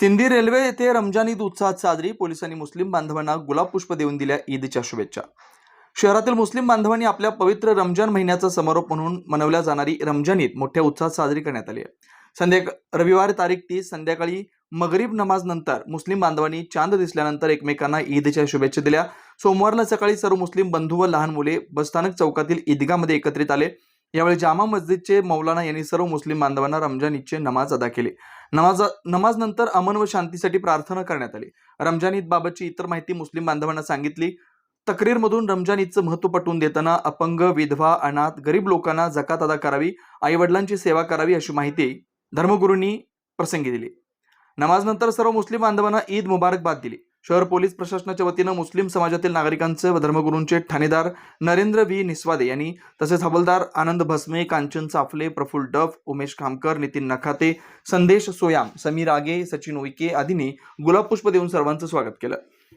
Sindhi railway येथे रमजान ईद उत्साहात साजरी. पोलिसांनी मुस्लिम बांधवांना गुलाब पुष्प देऊन दिल्या ईदच्या शुभेच्छा. शहरातील मुस्लिम बांधवांनी आपल्या पवित्र रमजान महिन्याचा समारोप म्हणून मनवल्या जाणारी रमजान ईद मोठ्या उत्साहात साजरी करण्यात आली आहे. संध्या रविवार तारीख तीस संध्याकाळी मगरीब नमाज नंतर मुस्लिम बांधवांनी चांद दिसल्यानंतर एकमेकांना ईदच्या शुभेच्छा दिल्या. सोमवारला सकाळी सर्व मुस्लिम बंधू व लहान मुले बसस्थानक चौकातील ईदगामध्ये एकत्रित आले. यावेळी जामा मस्जिदचे मौलाना यांनी सर्व मुस्लिम बांधवांना रमजान ईदचे नमाज अदा केले. नमाज नमाज नंतर अमन व शांतीसाठी प्रार्थना करण्यात आली. रमजान ईद बाबतची इतर माहिती मुस्लिम बांधवांना सांगितली. तक्रीरमधून रमजान ईदचं महत्त्व पटवून देताना अपंग विधवा अनाथ गरीब लोकांना जकात अदा करावी आई वडिलांची सेवा करावी अशी माहिती धर्मगुरूंनी प्रसंगी दिली. नमाजनंतर सर्व मुस्लिम बांधवांना ईद मुबारकबाद दिली. शहर पोलीस प्रशासनाच्या वतीनं मुस्लिम समाजातील नागरिकांचे व धर्मगुरूंचे ठाणेदार नरेंद्र व्ही. निस्वादे यांनी तसेच हवलदार आनंद भस्मे कांचन चाफले प्रफुल डफ उमेश खामकर नितीन नखाते संदेश सोयाम समीर आगे सचिन उईके आदींनी गुलाबपुष्प देऊन सर्वांचं स्वागत केलं.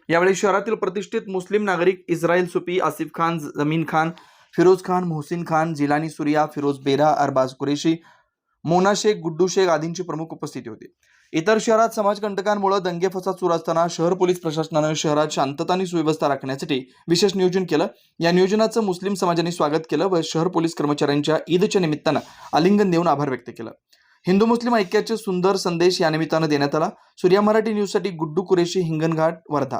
यावेळी शहरातील प्रतिष्ठित मुस्लिम नागरिक इस्रायल सुपी आसिफ खान जमीन खान फिरोज खान मोहसिन खान जिलानी सुरिया फिरोज बेरा अरबाज कुरेशी मोना शेख गुड्डू शेख आदींची प्रमुख उपस्थिती होती. इतर शहरात समाजकंटकांमुळे दंगे फसाद सुरू असताना शहर पोलीस प्रशासनानं शहरात शांतता आणि सुव्यवस्था राखण्यासाठी विशेष नियोजन केलं. या नियोजनाचं मुस्लिम समाजाने स्वागत केलं व शहर पोलीस कर्मचाऱ्यांच्या ईदच्या निमित्तानं आलिंगन देऊन आभार व्यक्त केलं. हिंदू मुस्लिम ऐक्याचे सुंदर संदेश या निमित्तानं देण्यात आला. सूर्या मराठी न्यूजसाठी गुड्डू कुरेशी हिंगणघाट वर्धा.